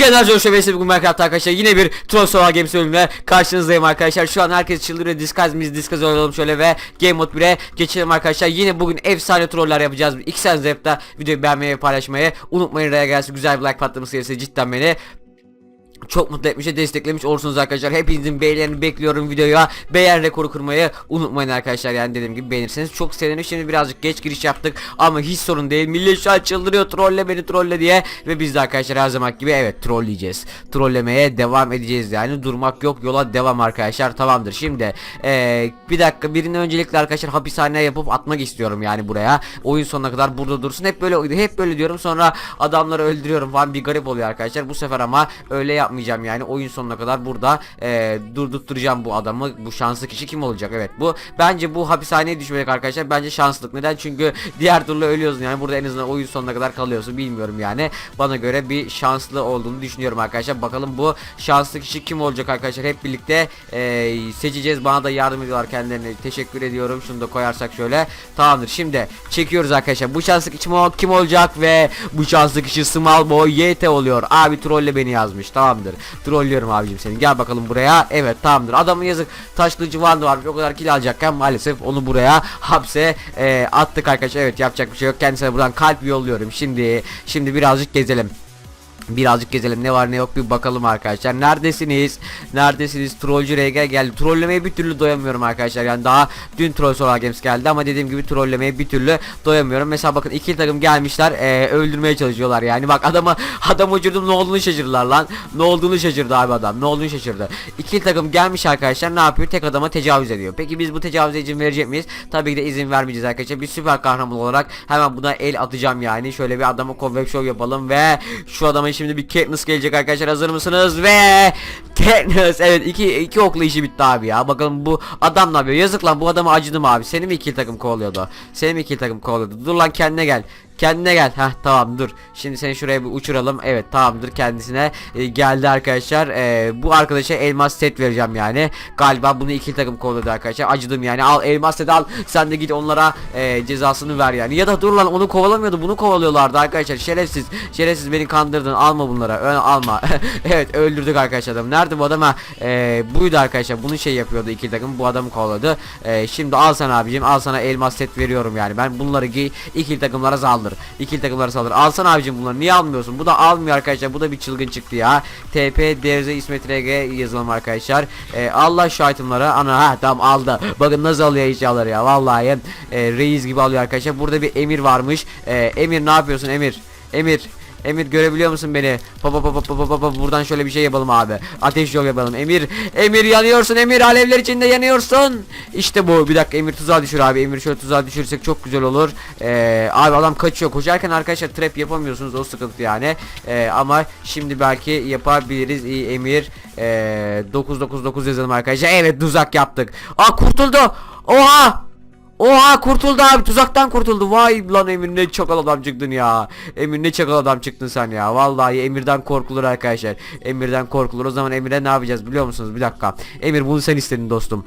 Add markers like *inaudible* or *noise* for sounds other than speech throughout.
Genel Şöbesi bugün Minecraft arkadaşlar yine bir Troll Solar Games bölümüne karşınızdayım arkadaşlar. Şu an herkes çıldırıyor Discuss biz Discuss oynayalım şöyle ve Game Mode 1'e geçelim arkadaşlar. Yine bugün efsane troller yapacağız. İki sene zevkte videoyu beğenmeyi ve paylaşmayı unutmayın. Raya gelsin güzel bir like patlaması gelirse cidden beni çok mutlu etmiş desteklemiş olursunuz arkadaşlar. Hepinizin beğenilerini bekliyorum videoya. Beğen rekoru kırmayı unutmayın arkadaşlar. Yani dediğim gibi beğenirseniz çok sevinirim. Şimdi birazcık geç giriş yaptık ama hiç sorun değil. Millet şu an çıldırıyor trolle beni trolle diye. Ve biz de arkadaşlar her zaman gibi evet trolleyeceğiz. Trollemeye devam edeceğiz yani. Durmak yok yola devam arkadaşlar. Tamamdır. Şimdi eee, bir dakika birine öncelikle arkadaşlar hapishane yapıp atmak istiyorum yani buraya. Oyun sonuna kadar burada dursun. Hep böyle hep böyle diyorum. Sonra adamları öldürüyorum falan bir garip oluyor arkadaşlar. Bu sefer ama öyle yapmayacağım yani. Oyun sonuna kadar burada eee durdurtturacağım bu adamı. Bu şanslı kişi kim olacak? Evet bu bence bu hapishaneye düşmek arkadaşlar. Bence şanslık. Neden? Çünkü diğer türlü ölüyorsun yani. Burada en azından oyun sonuna kadar kalıyorsun. Bilmiyorum yani. Bana göre bir şanslı olduğunu düşünüyorum arkadaşlar. Bakalım bu şanslı kişi kim olacak arkadaşlar. Hep birlikte eee, seçeceğiz. Bana da yardım ediyorlar kendilerine. Teşekkür ediyorum. Şunu da koyarsak şöyle. Tamamdır. Şimdi çekiyoruz arkadaşlar. Bu şanslı kişi kim- olacak ve bu şanslı kişi Small Boy YT oluyor. Abi trolle beni yazmış. Tamamdır. Trollüyorum abicim seni. Gel bakalım buraya. Evet tamamdır. Adamın yazık taşlıcı vardı varmış. O kadar kill alacakken maalesef onu buraya hapse eee, attık arkadaşlar. Evet yapacak bir şey yok. Kendisine buradan kalp yolluyorum. Şimdi şimdi birazcık gezelim. Birazcık gezelim ne var ne yok bir bakalım arkadaşlar. Neredesiniz? Neredesiniz? Trollcü RG geldi. Trollemeye bir türlü doyamıyorum arkadaşlar. Yani daha dün Troll Solar Games geldi ama dediğim gibi trollemeye bir türlü doyamıyorum. Mesela bakın iki takım gelmişler eee, öldürmeye çalışıyorlar yani. Bak adamı *laughs* adam uçurdum ne olduğunu şaşırdılar lan. Ne olduğunu şaşırdı abi adam. Ne olduğunu şaşırdı. İki takım gelmiş arkadaşlar ne yapıyor? Tek adama tecavüz ediyor. Peki biz bu tecavüze izin verecek miyiz? Tabii ki de izin vermeyeceğiz arkadaşlar. Bir süper kahraman olarak hemen buna el atacağım yani. Şöyle bir adama convec show yapalım ve şu adama şimdi bir Katniss gelecek arkadaşlar. Hazır mısınız? Ve Katniss evet iki, iki okla işi bitti abi ya. Bakalım bu adam ne yapıyor? Yazık lan bu adama acıdım abi. Seni mi iki takım kovalıyordu? Seni mi iki takım kovalıyordu? Dur lan kendine gel. Kendine gel. Heh tamam dur. Şimdi seni şuraya bir uçuralım. Evet tamamdır kendisine e, geldi arkadaşlar. E, bu arkadaşa elmas set vereceğim yani. Galiba bunu iki takım kovaladı arkadaşlar. Acıdım yani. Al elmas set al. Sen de git onlara e, cezasını ver yani. Ya da dur lan onu kovalamıyordu. Bunu kovalıyorlardı arkadaşlar. Şerefsiz. Şerefsiz beni kandırdın. Alma bunlara. Ö- alma. *laughs* evet öldürdük arkadaşlar adamı. Nerede bu adama? E, buydu arkadaşlar. Bunu şey yapıyordu iki takım. Bu adamı kovaladı. E, şimdi al sana abicim. Al sana elmas set veriyorum yani. Ben bunları. İkili takımlara saldır. İkili takımlara saldır. Alsana abicim bunları. Niye almıyorsun? Bu da almıyor arkadaşlar. Bu da bir çılgın çıktı ya. TP Derze İsmet RG yazalım arkadaşlar. Ee, Allah şu itemları. Ana ha tamam aldı. Bakın nasıl alıyor eşyaları ya. Vallahi e, reis gibi alıyor arkadaşlar. Burada bir Emir varmış. Ee, Emir ne yapıyorsun Emir? Emir Emir görebiliyor musun beni? Papa papa papa papa buradan şöyle bir şey yapalım abi. Ateş yol yapalım. Emir Emir yanıyorsun Emir alevler içinde yanıyorsun. İşte bu. Bir dakika Emir tuzağa düşür abi. Emir şöyle tuzağa düşürsek çok güzel olur. Ee, abi adam kaçıyor. Koşarken arkadaşlar trap yapamıyorsunuz. O sıkıntı yani. Ee, ama şimdi belki yapabiliriz. İyi Emir. Ee, 999 yazalım arkadaşlar. Evet tuzak yaptık. Aa kurtuldu. Oha! Oha kurtuldu abi tuzaktan kurtuldu. Vay lan Emir ne çakal adam çıktın ya. Emir ne çakal adam çıktın sen ya. Vallahi Emir'den korkulur arkadaşlar. Emir'den korkulur. O zaman Emir'e ne yapacağız biliyor musunuz? Bir dakika. Emir bunu sen istedin dostum.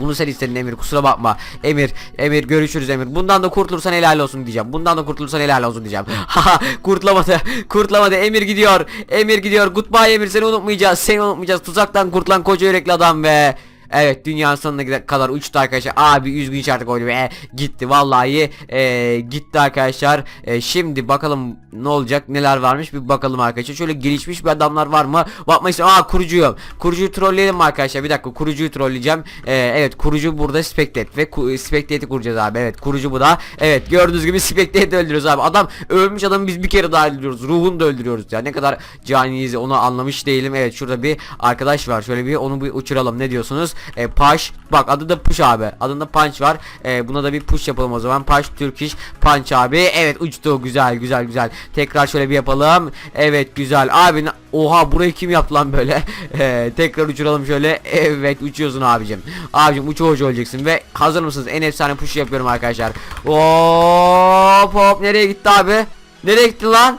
Bunu sen istedin Emir kusura bakma Emir Emir görüşürüz Emir Bundan da kurtulursan helal olsun diyeceğim Bundan da kurtulursan helal olsun diyeceğim *laughs* Haha kurtulamadı Kurtulamadı Emir gidiyor Emir gidiyor Goodbye Emir seni unutmayacağız Seni unutmayacağız Tuzaktan kurtulan koca yürekli adam ve Evet dünyanın sonuna kadar uçtu arkadaşlar. Abi üzgün artık oyunu ve gitti vallahi e, gitti arkadaşlar. E, şimdi bakalım ne olacak neler varmış bir bakalım arkadaşlar. Şöyle gelişmiş bir adamlar var mı? Bakmak istiyorum. Aa kurucuyu. Kurucuyu trolleyelim arkadaşlar? Bir dakika kurucuyu trolleyeceğim. E, evet kurucu burada Spectate ve ku, Spectate'i kuracağız abi. Evet kurucu bu da. Evet gördüğünüz gibi *laughs* Spectate'i öldürüyoruz abi. Adam ölmüş adamı biz bir kere daha öldürüyoruz. Ruhunu da öldürüyoruz ya. Ne kadar caniyiz onu anlamış değilim. Evet şurada bir arkadaş var. Şöyle bir onu bir uçuralım. Ne diyorsunuz? E, Paş. Bak adı da Push abi. Adında Punch var. E, buna da bir push yapalım o zaman. Paş Turkish Punch abi. Evet uçtu. Güzel güzel güzel. Tekrar şöyle bir yapalım. Evet güzel. Abi oha burayı kim yaptı lan böyle? *laughs* E, tekrar uçuralım şöyle. Evet uçuyorsun abicim. Abicim uçu uçu olacaksın ve hazır mısınız? En efsane push yapıyorum arkadaşlar. Hop hop nereye gitti abi? Nereye gitti lan?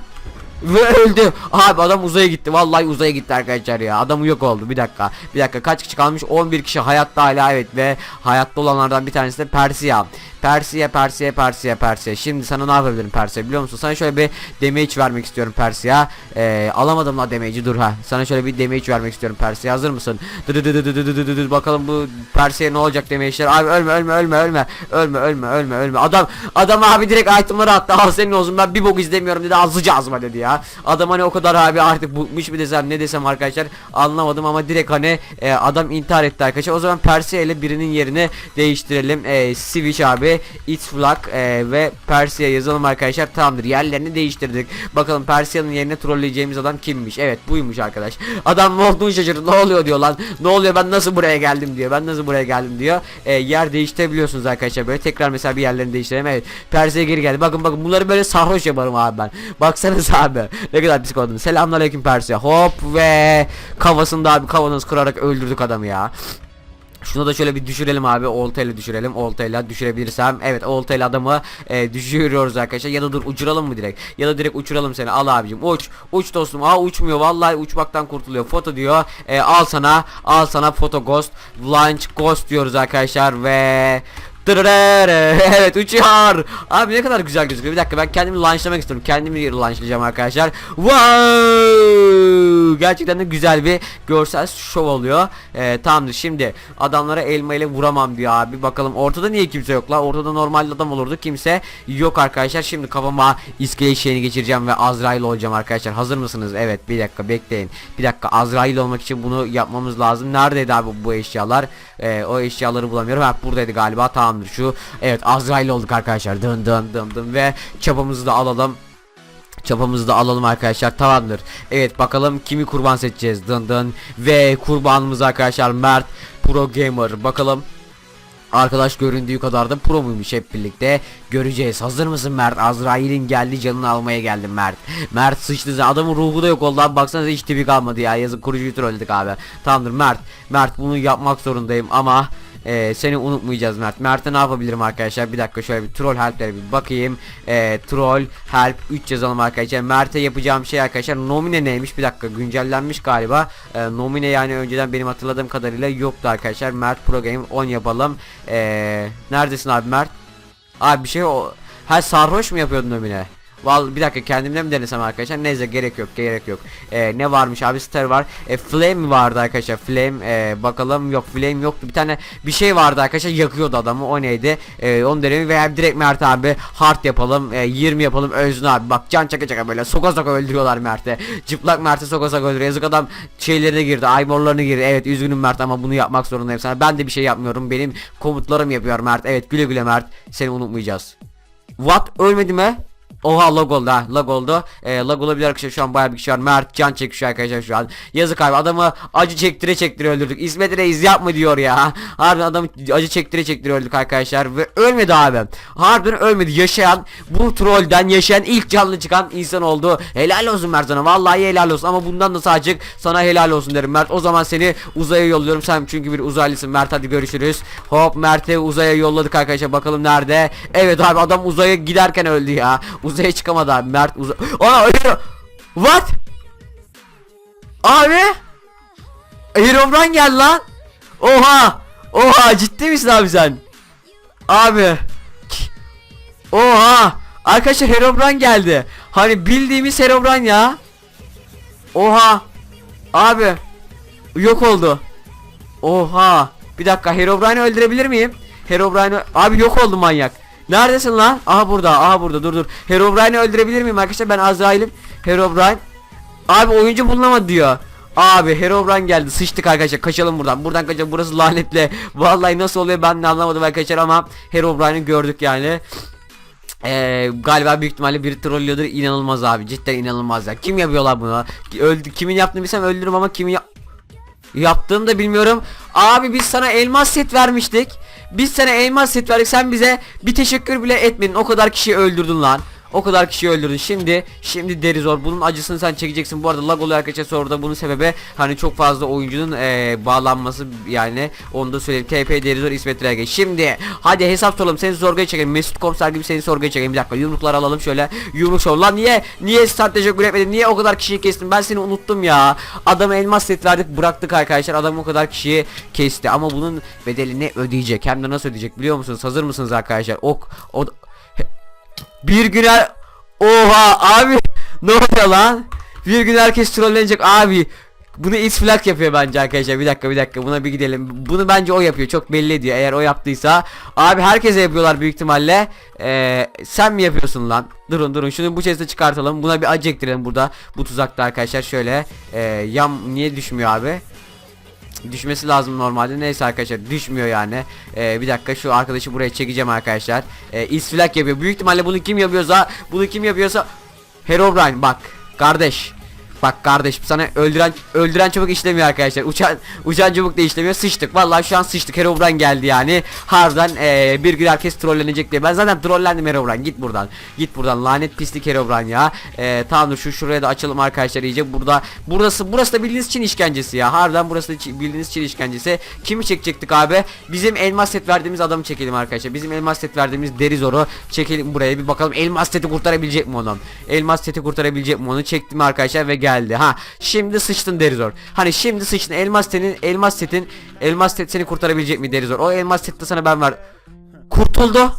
Ve öldü. Abi adam uzaya gitti. Vallahi uzaya gitti arkadaşlar ya. Adam yok oldu. Bir dakika. Bir dakika. Kaç kişi kalmış? 11 kişi hayatta hala evet ve hayatta olanlardan bir tanesi de Persia. Persia, Persia, Persia, Persia. Şimdi sana ne yapabilirim Persia biliyor musun? Sana şöyle bir damage vermek istiyorum Persia. Ee, alamadım la damage'i dur ha. Sana şöyle bir damage vermek istiyorum Persia. Hazır mısın? Dı. Bakalım bu Persia'ya ne olacak damage'ler. Abi ölme ölme ölme ölme. Ölme ölme ölme ölme. Adam adam abi direkt itemları attı. Al senin olsun ben bir bok izlemiyorum dedi. Azıcı azma dedi ya. Adam hani o kadar abi artık bıkmış bir desem ne desem arkadaşlar anlamadım ama direkt hani e, adam intihar etti arkadaşlar. O zaman Persia ile birinin yerini değiştirelim. E, Switch abi It's Flag e, ve Persia yazalım arkadaşlar. Tamamdır. Yerlerini değiştirdik. Bakalım Persia'nın yerine trolleyeceğimiz adam kimmiş? Evet buymuş arkadaş. Adam ne olduğunu şaşırdı. Ne oluyor diyor lan. Ne oluyor ben nasıl buraya geldim diyor. Ben nasıl buraya geldim diyor. E, yer değiştirebiliyorsunuz arkadaşlar böyle. Tekrar mesela bir yerlerini değiştirelim. Evet. Persia geri geldi. Bakın bakın bunları böyle sarhoş yaparım abi ben. Baksanız abi. Ne kadar psikopadım. Selamünaleyküm Persia. Hop ve kafasında abi kavanoz kırarak öldürdük adamı ya. Şunu da şöyle bir düşürelim abi. Oltayla düşürelim. Oltayla düşürebilirsem. Evet oltayla adamı e, düşürüyoruz arkadaşlar. Ya da dur uçuralım mı direkt? Ya da direkt uçuralım seni. Al abicim. Uç. Uç dostum. Aa uçmuyor. Vallahi uçmaktan kurtuluyor. Foto diyor. E, al sana. Al sana foto ghost. Launch ghost diyoruz arkadaşlar ve *laughs* Evet uçuyor. Abi ne kadar güzel gözüküyor. Bir dakika ben kendimi launchlamak istiyorum. Kendimi launchlayacağım arkadaşlar. Wow! Gerçekten de güzel bir görsel şov oluyor. Ee, tamamdır şimdi adamlara elma ile vuramam diyor abi. Bakalım ortada niye kimse yok la? Ortada normal adam olurdu. Kimse yok arkadaşlar. Şimdi kafama iskelet şeyini geçireceğim ve Azrail olacağım arkadaşlar. Hazır mısınız? Evet bir dakika bekleyin. Bir dakika Azrail olmak için bunu yapmamız lazım. Neredeydi abi bu eşyalar? Ee, o eşyaları bulamıyorum. Ha buradaydı galiba. Tamamdır şu. Evet Azrail olduk arkadaşlar. Dın dın dın dın ve çapamızı da alalım. Çapamızı da alalım arkadaşlar tamamdır. Evet bakalım kimi kurban seçeceğiz dın dın. Ve kurbanımız arkadaşlar Mert Pro Gamer. Bakalım Arkadaş göründüğü kadar da pro muymuş hep birlikte göreceğiz. Hazır mısın Mert? Azrail'in geldi canını almaya geldim Mert. Mert sıçtı. Adamın ruhu da yok oldu abi. Baksanıza hiç tipi kalmadı ya. Yazık kurucuyu trolledik abi. Tamamdır Mert. Mert bunu yapmak zorundayım ama ee, seni unutmayacağız Mert. Mert'e ne yapabilirim arkadaşlar? Bir dakika şöyle bir troll helplere bir bakayım. Ee, troll help 3 yazalım arkadaşlar. Mert'e yapacağım şey arkadaşlar nomine neymiş? Bir dakika güncellenmiş galiba. Ee, nomine yani önceden benim hatırladığım kadarıyla yoktu arkadaşlar. Mert Pro Game 10 yapalım. Ee, neredesin abi Mert? Abi bir şey o her sarhoş mu yapıyordun nomine? Vallahi bir dakika kendimden mi denesem arkadaşlar? Neyse gerek yok gerek yok. Ee, ne varmış abi? Star var. E, flame vardı arkadaşlar flame e, bakalım yok flame yoktu. Bir tane bir şey vardı arkadaşlar yakıyordu adamı o neydi? E, onu deneyelim veya direkt Mert abi hard yapalım e, 20 yapalım Özün abi. Bak can çaka çaka böyle soka soka öldürüyorlar Mert'e çıplak Mert'e soka soka öldürüyor. Yazık adam şeylerine girdi aymorlarına girdi. Evet üzgünüm Mert ama bunu yapmak zorundayım sana. Ben de bir şey yapmıyorum. Benim komutlarım yapıyor Mert. Evet güle güle Mert. Seni unutmayacağız. What? Ölmedi mi? Oha lag oldu ha lag oldu. Ee, lag olabilir arkadaşlar şu an bayağı bir kişi var. Mert can çekişiyor arkadaşlar şu an. Yazık abi adamı acı çektire çektire öldürdük. İsmet Reis yapma diyor ya. Harbiden adamı acı çektire çektire öldük arkadaşlar. Ve ölmedi abi. Harbiden ölmedi. Yaşayan bu trollden yaşayan ilk canlı çıkan insan oldu. Helal olsun Mert sana. Vallahi helal olsun. Ama bundan da sadece sana helal olsun derim Mert. O zaman seni uzaya yolluyorum. Sen çünkü bir uzaylısın Mert. Hadi görüşürüz. Hop Mert'i uzaya yolladık arkadaşlar. Bakalım nerede? Evet abi adam uzaya giderken öldü ya Uzaya çıkamadı abi. Mert uzay Ana What? Abi? Herobrine geldi lan. Oha. Oha ciddi misin abi sen? Abi. Oha. Arkadaşlar Herobrine geldi. Hani bildiğimiz Herobrine ya. Oha. Abi. Yok oldu. Oha. Bir dakika Herobrine'i öldürebilir miyim? Herobrine'i Abi yok oldu manyak Neredesin lan? Aha burada aha burada. Dur dur. Herobrine'i öldürebilir miyim arkadaşlar? Ben Azrail'im. Herobrine. Abi oyuncu bulunamadı diyor. Abi Herobrine geldi. Sıçtık arkadaşlar. Kaçalım buradan. Buradan kaçalım. Burası lanetli. *laughs* Vallahi nasıl oluyor ben de anlamadım arkadaşlar ama Herobrine'i gördük yani. Ee, galiba büyük ihtimalle biri trollüyordur inanılmaz abi. Cidden inanılmaz ya. Kim yapıyorlar bunu? Öldü kimin yaptığını bilsem öldürürüm ama kimin yaptığını da bilmiyorum. Abi biz sana elmas set vermiştik. Biz sana elmas set verdik. Sen bize bir teşekkür bile etmedin. O kadar kişiyi öldürdün lan O kadar kişi öldürdün. Şimdi şimdi deri zor. Bunun acısını sen çekeceksin. Bu arada lag oluyor arkadaşlar soruda bunun sebebi hani çok fazla oyuncunun eee, bağlanması yani onu da söyleyeyim. TP deri zor İsmet Rege. Şimdi hadi hesap soralım. Seni sorguya çekelim. Mesut Komiser gibi seni sorguya çekelim. Bir dakika yumruklar alalım şöyle. Yumruk sor. Lan niye niye start teşekkür etmedin? Niye o kadar kişiyi kestin? Ben seni unuttum ya. Adamı elmas set verdik bıraktık arkadaşlar. Adam o kadar kişiyi kesti ama bunun bedelini ödeyecek. Hem de nasıl ödeyecek biliyor musunuz? Hazır mısınız arkadaşlar? Ok o bir güne Oha abi ne oluyor lan? Bir gün herkes trollenecek abi. Bunu X-Flag yapıyor bence arkadaşlar. Bir dakika bir dakika buna bir gidelim. Bunu bence o yapıyor. Çok belli ediyor. Eğer o yaptıysa. Abi herkese yapıyorlar büyük ihtimalle. Ee, sen mi yapıyorsun lan? Durun durun. Şunu bu chest'e çıkartalım. Buna bir acı ektirelim burada. Bu tuzakta arkadaşlar şöyle. Ee, yam niye düşmüyor abi? Düşmesi lazım normalde. Neyse arkadaşlar düşmüyor yani. Ee, bir dakika şu arkadaşı buraya çekeceğim arkadaşlar. Ee, isfilak yapıyor. Büyük ihtimalle bunu kim yapıyorsa bunu kim yapıyorsa Herobrine bak kardeş. Bak kardeşim sana öldüren öldüren çubuk işlemiyor arkadaşlar. Uçan uçan çubuk da işlemiyor. Sıçtık. Vallahi şu an sıçtık. Herobrine geldi yani. Harbiden ee, bir gün herkes trollenecek diye. Ben zaten trollendim Herobrine. Git buradan. Git buradan. Lanet pislik Herobrine ya. Ee, tamam şu şuraya da açalım arkadaşlar iyice. Burada burası burası da bildiğiniz Çin işkencesi ya. Harbiden burası da bildiğiniz Çin işkencesi. Kimi çekecektik abi? Bizim elmas set verdiğimiz adamı çekelim arkadaşlar. Bizim elmas set verdiğimiz Derizoru çekelim buraya bir bakalım. Elmas seti kurtarabilecek mi onu? Elmas seti kurtarabilecek mi onu? Çektim arkadaşlar ve geldi. Ha şimdi sıçtın Derizor. Hani şimdi sıçtın elmas setin elmas setin elmas set seni kurtarabilecek mi Derizor? O elmas seti sana ben ver. Kurtuldu.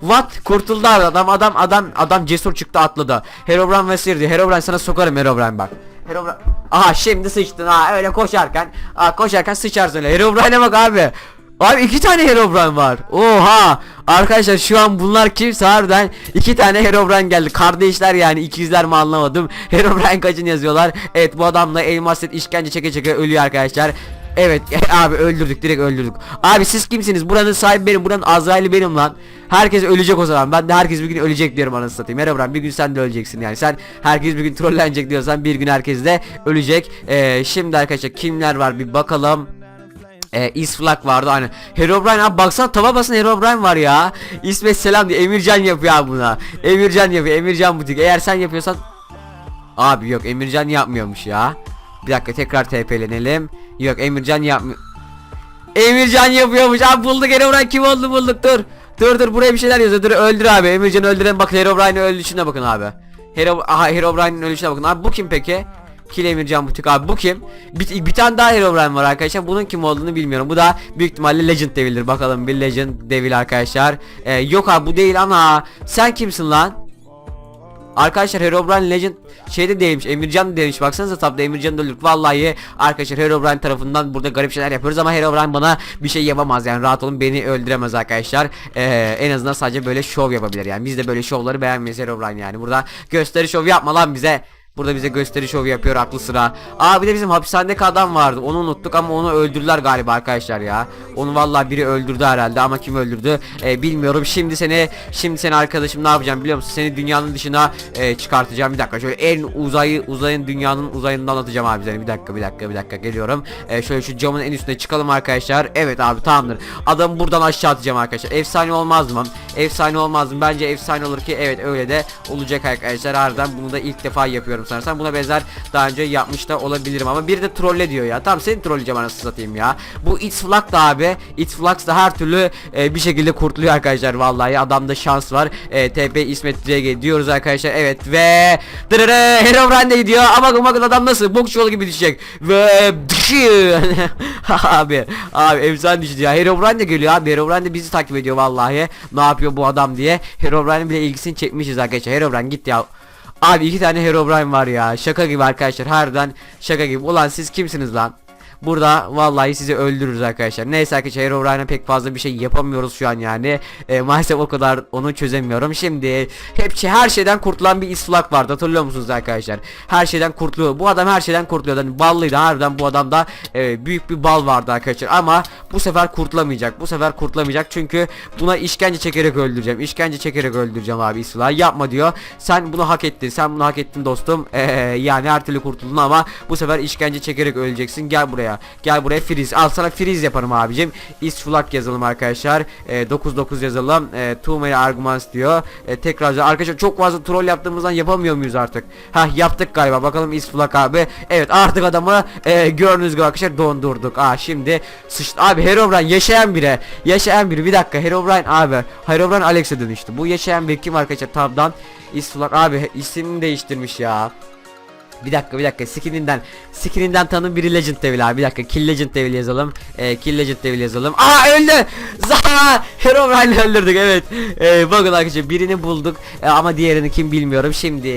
What? Kurtuldu adam adam adam adam cesur çıktı atladı. Herobrine ve Sirdi. Herobrine sana sokarım Herobrine bak. Herobrine. Aha şimdi sıçtın ha öyle koşarken. Aa, koşarken sıçarsın öyle. Herobrine'e bak abi. Abi iki tane Herobrine var. Oha. Arkadaşlar şu an bunlar kimse harbiden iki tane Herobrine geldi. Kardeşler yani ikizler mi anlamadım. *laughs* Herobrine kaçın yazıyorlar. Evet bu adamla elmas set işkence çeke çeke ölüyor arkadaşlar. Evet abi öldürdük direkt öldürdük. Abi siz kimsiniz? Buranın sahibi benim. Buranın Azrail'i benim lan. Herkes ölecek o zaman. Ben de herkes bir gün ölecek diyorum anasını satayım. Herobrine bir gün sen de öleceksin yani. Sen herkes bir gün trollenecek diyorsan bir gün herkes de ölecek. Ee, şimdi arkadaşlar kimler var bir bakalım. E, İsflak vardı hani Herobrine abi baksana tava basın Herobrine var ya. İsmet selam diyor Emircan yapıyor abi buna. Emircan yapıyor Emircan butik. Eğer sen yapıyorsan Abi yok Emircan yapmıyormuş ya. Bir dakika tekrar TP'lenelim Yok Emircan yapmıyor Emircan yapıyormuş. Abi bulduk Herobrine kim oldu bulduk. Dur Dur dur buraya bir şeyler yazıyor. Dur öldür abi. Emircan öldüren bakın Herobrine'in ölüşüne bakın abi. Hero Aha Herobrine'in ölüşüne bakın. Abi bu kim peki Kill Emircan Butik abi bu kim? Bir, bir tane daha Herobrine var arkadaşlar. Bunun kim olduğunu bilmiyorum. Bu da büyük ihtimalle Legend Devil'dir. Bakalım bir Legend Devil arkadaşlar. Ee, yok abi bu değil ana. Sen kimsin lan? Arkadaşlar Herobrine Legend şeyde değilmiş Emircan da değilmiş baksanıza tabda Emircan'ı da öldürdük Vallahi arkadaşlar Herobrine tarafından burada garip şeyler yapıyoruz ama Herobrine bana bir şey yapamaz yani rahat olun beni öldüremez arkadaşlar ee, En azından sadece böyle şov yapabilir yani biz de böyle şovları beğenmeyiz Herobrine yani burada gösteri şov yapma lan bize Burada bize gösteri şovu yapıyor aklı sıra. Aa bir de bizim hapishanedeki adam vardı. Onu unuttuk ama onu öldürdüler galiba arkadaşlar ya. Onu vallahi biri öldürdü herhalde ama kim öldürdü ee, bilmiyorum. Şimdi seni şimdi seni arkadaşım ne yapacağım biliyor musun? Seni dünyanın dışına e, çıkartacağım. Bir dakika şöyle en uzayı uzayın dünyanın uzayından atacağım abi seni. Bir dakika bir dakika bir dakika geliyorum. Ee, şöyle şu camın en üstüne çıkalım arkadaşlar. Evet abi tamamdır. Adamı buradan aşağı atacağım arkadaşlar. Efsane olmaz mı? Efsane olmaz mı? Bence efsane olur ki evet öyle de olacak arkadaşlar. Harbiden bunu da ilk defa yapıyorum sanırsam. Buna benzer daha önce yapmış da olabilirim ama bir de trolle diyor ya. Tamam seni trolleyeceğim anasını satayım ya. Bu It's Flux da abi. It's Flux da her türlü e, bir şekilde kurtuluyor arkadaşlar vallahi. Adamda şans var. E, TP İsmet Drege diyoruz arkadaşlar. Evet ve Dırırı Herobrine gidiyor ama bakın adam nasıl bokçu yolu gibi düşecek. Ve *laughs* abi abi efsane düştü ya. Herobrine de geliyor abi. Herobrine de bizi takip ediyor vallahi. Ne yapıyor bu adam diye. Herobrine'in bile ilgisini çekmişiz arkadaşlar. Herobrine git ya. Abi iki tane Herobrine var ya. Şaka gibi arkadaşlar. Harbiden şaka gibi. Ulan siz kimsiniz lan? Burada vallahi sizi öldürürüz arkadaşlar. Neyse arkadaşlar Herobrine'a pek fazla bir şey yapamıyoruz şu an yani. E, maalesef o kadar onu çözemiyorum. Şimdi hep şey- her şeyden kurtulan bir isflak vardı. Hatırlıyor musunuz arkadaşlar? Her şeyden kurtuluyor. Bu adam her şeyden kurtuluyor. Yani ballıydı harbiden bu adamda e, büyük bir bal vardı arkadaşlar. Ama bu sefer kurtulamayacak. Bu sefer kurtulamayacak. Çünkü buna işkence çekerek öldüreceğim. İşkence çekerek öldüreceğim abi isflak. Yapma diyor. Sen bunu hak ettin. Sen bunu hak ettin dostum. E, yani her türlü kurtuldun ama bu sefer işkence çekerek öleceksin. Gel buraya. Gel buraya freeze. Al sana freeze yaparım abicim. Is flak yazalım arkadaşlar. E, 99 yazalım. E, too many arguments diyor. E, tekrar arkadaşlar çok fazla troll yaptığımızdan yapamıyor muyuz artık? Hah yaptık galiba. Bakalım is flak abi. Evet artık adamı e, gördüğünüz gibi arkadaşlar dondurduk. Aa şimdi sıçtı. Abi Herobrine yaşayan biri. Yaşayan biri. Bir dakika Herobrine abi. Herobrine Alex'e dönüştü. Bu yaşayan bir kim arkadaşlar tabdan? Is flak abi isimini değiştirmiş ya. Bir dakika bir dakika. Skininden skininden tanım biri Legend Devil abi. Bir dakika Kill Legend Devil yazalım. Ee, Kill Legend Devil yazalım. Aa öldü! Zaha! Herobrine'i öldürdük evet. Ee, bakın arkadaşlar birini bulduk. Ee, ama diğerini kim bilmiyorum. Şimdi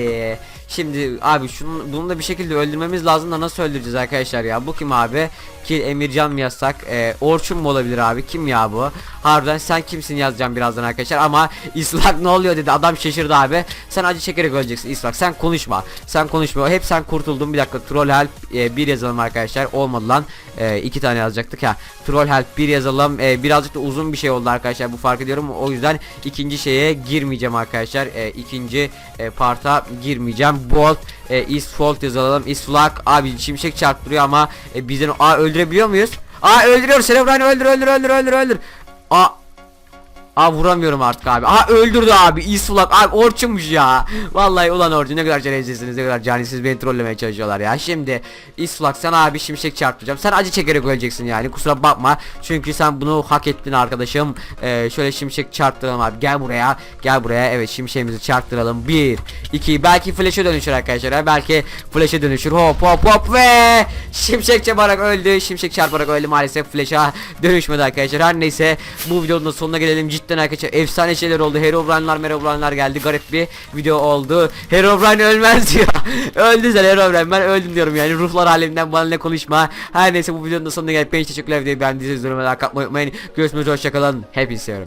Şimdi abi şunu bunu da bir şekilde öldürmemiz lazım da nasıl öldüreceğiz arkadaşlar ya? Bu kim abi? Ki Emircan mı yazsak? Ee, Orçun mu olabilir abi? Kim ya bu? Harbiden sen kimsin yazacağım birazdan arkadaşlar. Ama İslak ne oluyor dedi. Adam şaşırdı abi. Sen acı çekerek öleceksin İslak. Sen konuşma. Sen konuşma. Hep sen kurtuldun. Bir dakika. Troll help e, bir yazalım arkadaşlar. Olmadı lan. E, iki tane yazacaktık ha troll help bir yazalım. E, birazcık da uzun bir şey oldu arkadaşlar. Bu fark ediyorum o yüzden ikinci şeye girmeyeceğim arkadaşlar. E, ikinci e, parta girmeyeceğim bolt e, is fault yazalım is flak abi şimşek çarptırıyor ama e, bizden aa öldürebiliyor muyuz? Aa öldürüyor Cerebrine öldür öldür öldür öldür öldür. Aa Aa vuramıyorum artık abi. Aa öldürdü abi. İsulak abi Orçunmuş ya. Vallahi ulan Orçun ne kadar şerefsizsiniz ne kadar canisiz beni trollemeye çalışıyorlar ya. Şimdi İsulak sen abi şimşek çarptıracağım. Sen acı çekerek öleceksin yani. Kusura bakma. Çünkü sen bunu hak ettin arkadaşım. Ee, şöyle şimşek çarptıralım abi. Gel buraya. Gel buraya. Evet şimşeğimizi çarptıralım. 1 2 belki flash'e dönüşür arkadaşlar. Belki flash'e dönüşür. Hop hop hop ve şimşek çarparak öldü. Şimşek çarparak öldü maalesef flash'a dönüşmedi arkadaşlar. Her neyse bu videonun sonuna gelelim. Cidden arkadaşlar efsane şeyler oldu. Herobrine'lar Merobrine'lar geldi. Garip bir video oldu. Herobrine ölmez *laughs* diyor. Öldü sen Herobrine. Ben öldüm diyorum yani. Ruhlar aleminden bana ne konuşma. Her neyse bu videonun da sonuna gelip beni teşekkürler videoyu beğendiyseniz yorumlara like atmayı unutmayın. Görüşmek üzere hoşçakalın. Hepinizi seviyorum.